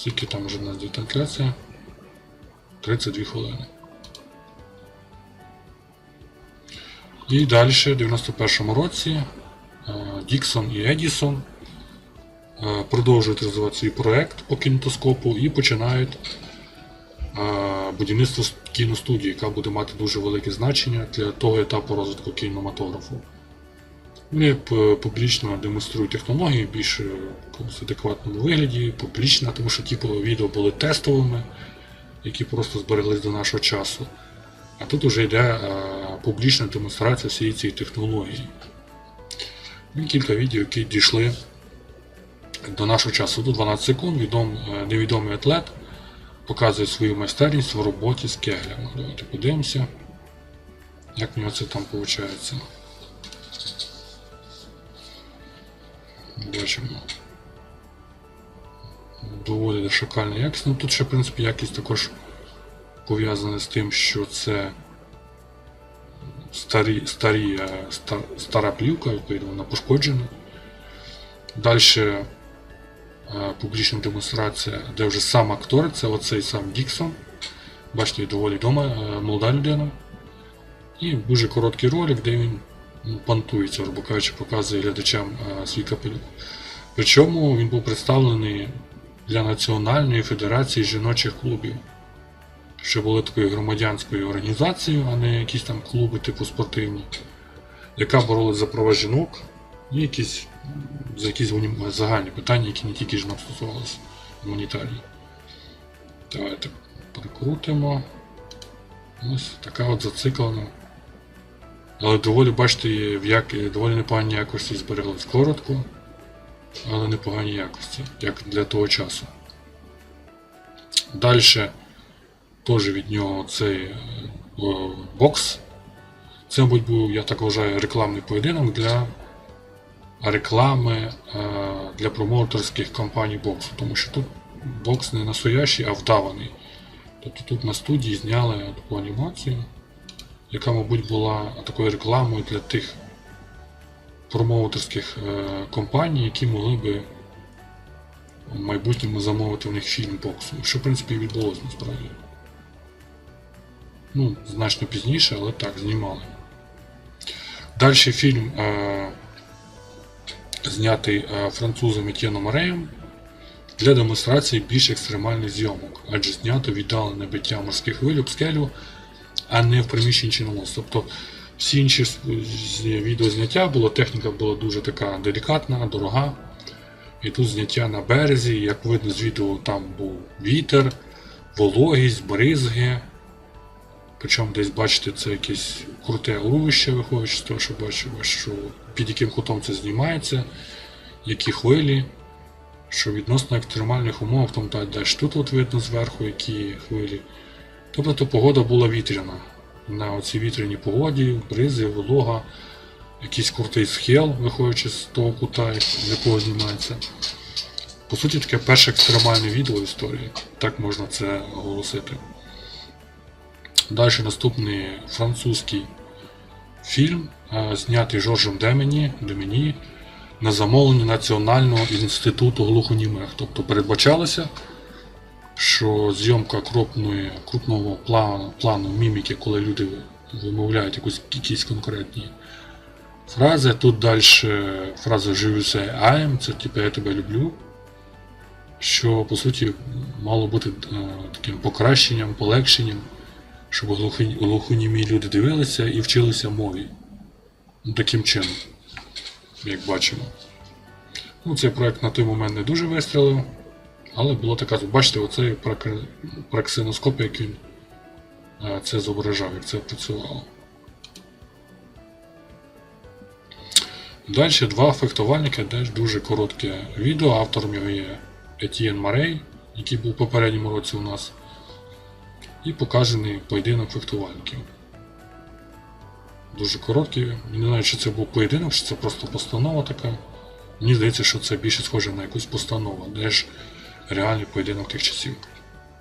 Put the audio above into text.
Скільки там вже на трансляція? 32 хвилини. І далі, в 91-му році, е, Діксон і Едісон е, продовжують розвивати свій проект по кінетоскопу і починають е, будівництво кіностудії, яка буде мати дуже велике значення для того етапу розвитку кінематографу. Вони публічно демонструють технології в більш е, якомусь адекватному вигляді, публічно, тому що ті відео були тестовими, які просто збереглись до нашого часу. А тут вже йде е, публічна демонстрація всієї цієї технології. Ну, і кілька відео, які дійшли до нашого часу. Тут 12 секунд, відом, е, невідомий атлет показує свою майстерність в роботі з кеглями. Давайте подивимося, як в нього це там виходить. Бачимо. Доволі шакальна якість. Ну тут ще, в принципі, якість також пов'язана з тим, що це старі, старі, е, ста- стара плівка, відповідно, вона пошкоджена. Далі е, публічна демонстрація, де вже сам актор, це оцей сам Діксон. Бачите, доволі дома, е, молода людина. І дуже короткий ролик, де він понтується, грубо кажучи, показує глядачам е, свій капелюх. Причому він був представлений для Національної федерації жіночих клубів, що були такою громадянською організацією, а не якісь там клуби типу спортивні, яка боролась за права жінок і якісь, за якісь загальні питання, які не тільки жінок стосувалися гуманітарні. Давайте прикрутимо. Ось така от зациклена. Але доволі, бачите, в як... доволі непоганій якості збереглась коротко, але непоганій якості, як для того часу. Далі теж від нього цей е, о, бокс. Це, мабуть, був, я так вважаю, рекламний поєдинок для реклами е, для промоутерських компаній боксу, тому що тут бокс не настоящий, а вдаваний. Тобто тут на студії зняли таку анімацію, яка, мабуть, була такою рекламою для тих промоутерських е, компаній, які могли би в майбутньому замовити в них фільм боксу. Що, в принципі, і відбулося насправді. Ну, значно пізніше, але так, знімали. Далі фільм е, знятий е, французом Етьєном Мореєм для демонстрації більш екстремальних зйомок, адже знято віддалене биття морських хвиль скелю, а не в приміщенні чи на мост. Тобто всі інші відеозняття було, техніка була дуже така делікатна, дорога. І тут зняття на березі, як видно з відео, там був вітер, вологість, бризги. Причому десь бачите, це якесь круте урвище виходить з того, що бачу, що під яким кутом це знімається, які хвилі, що відносно екстремальних умов, там далі далі тут от видно зверху, які хвилі. Тобто то погода була вітряна. На оцій вітряній погоді, бризи, волога, якийсь крутий схил, виходячи з того кута, з якого знімається. По суті, таке перше екстремальне відео в історії, так можна це оголосити. Далі наступний французький фільм, е, знятий Жоржем Демені, Демені на замовлення Національного інституту глухонімих. Тобто передбачалося, що зйомка крупної, крупного плану, плану міміки, коли люди вимовляють якусь, якісь конкретні фрази. Тут далі фраза Je am, це типу я тебе люблю. Що по суті мало бути е, таким покращенням, полегшенням щоб глухонімі люди дивилися і вчилися мові. Ну, таким чином, як бачимо. Ну, цей проект на той момент не дуже вистрілив, але було така, бачите, оцей прак- праксиноскоп, як він е, це зображав, як це працювало. Далі два фехтувальники, теж дуже коротке відео. Автором його є Етьєн Марей, який був в попередньому році у нас і показаний поєдинок фехтувальників. Дуже короткий. Не знаю, чи це був поєдинок, чи це просто постанова така. Мені здається, що це більше схоже на якусь постанову, де ж реальний поєдинок тих часів.